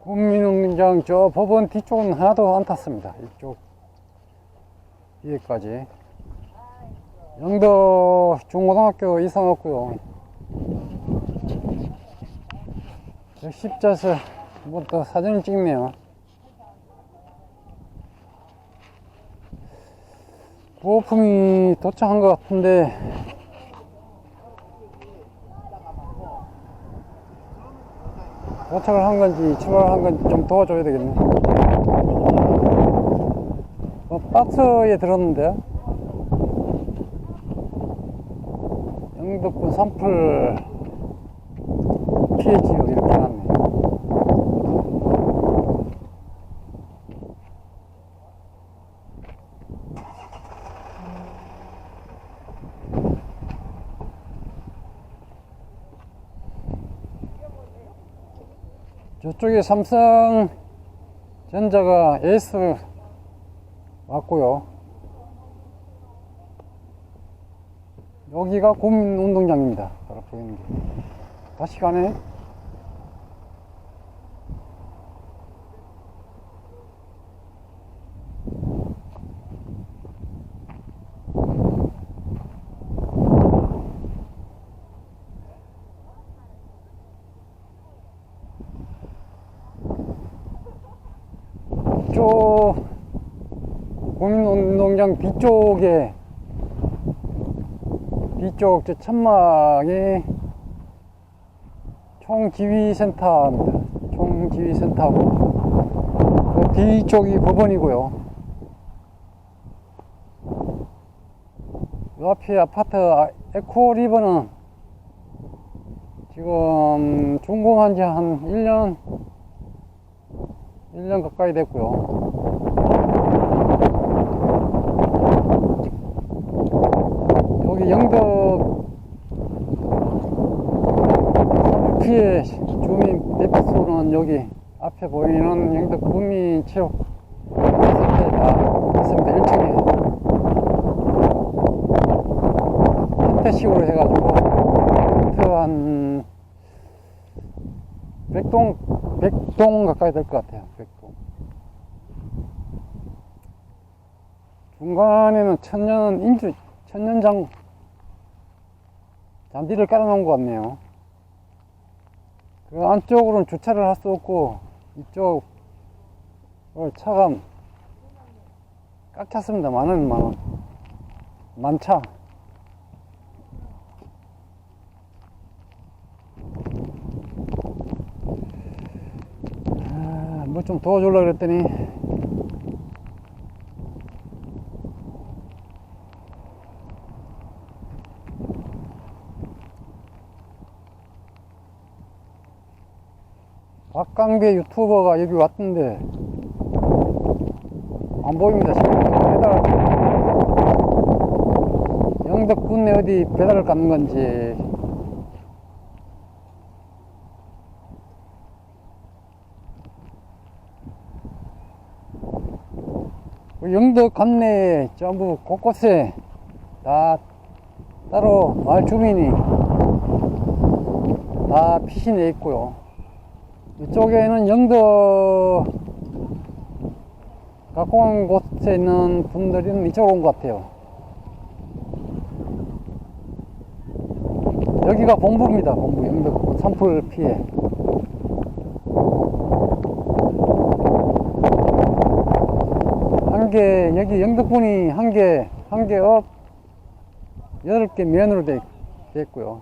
국민운동장 저 법원 뒤쪽은 하나도 안 탔습니다. 이쪽 위에까지. 영도 중고등학교 이상 없고요. 저 십자서 한번 또 사진을 찍네요. 부호품이 도착한 것 같은데 도착을 한 건지 출발한 건지 좀 도와줘야 되겠네. 어, 박스에 들었는데요. 영덕군 산불 피해 지역 이렇게 해놨네. 저쪽에 삼성 전자가 에이스 왔고요. 여기가 국민운동장입니다. 바로 보이는 게. 다시 가네. 쪽 국민운동장 뒤쪽에 뒤쪽 저 천막이 총지휘센터입니다. 총지휘센터고 그 뒤쪽이 법원이고요. 그 앞에 아파트 아- 에코리버는 지금 준공한 지 한 1년 1년 가까이 됐고요. 여기 영덕 피해 주민 대피소는 여기 앞에 보이는 영덕 국민체육 센터에 다 있습니다. 1층에 텐트식으로 해가지고 텐트 한 100동 100동 가까이 될 것 같아요. 100동. 중간에는 천년 인주 천년장 잔디를 깔아놓은 것 같네요. 그 안쪽으로는 주차를 할 수 없고 이쪽 을 차가 꽉 찼습니다. 많은 많은 만차. 좀 도와주려고 그랬더니 박강배 유튜버가 여기 왔던데 안 보입니다. 지금 배달. 영덕군에 어디 배달을 가는 건지 영덕 관내에 전부 곳곳에 다 따로 마을 주민이 다 피신해 있고요. 이쪽에는 영덕 가까운 곳에 있는 분들은 이쪽으로 온 것 같아요. 여기가 본부입니다. 본부 영덕 산불 피해. 한 개, 여기 영덕군이 한 개, 한 개 업, 여덟 개 면으로 돼, 돼 있고요.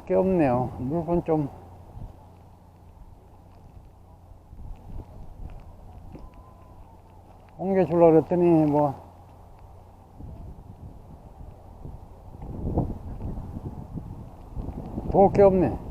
먹을 게 없네요. 물건 좀 옮겨줄라 그랬더니 뭐 먹을 게 없네.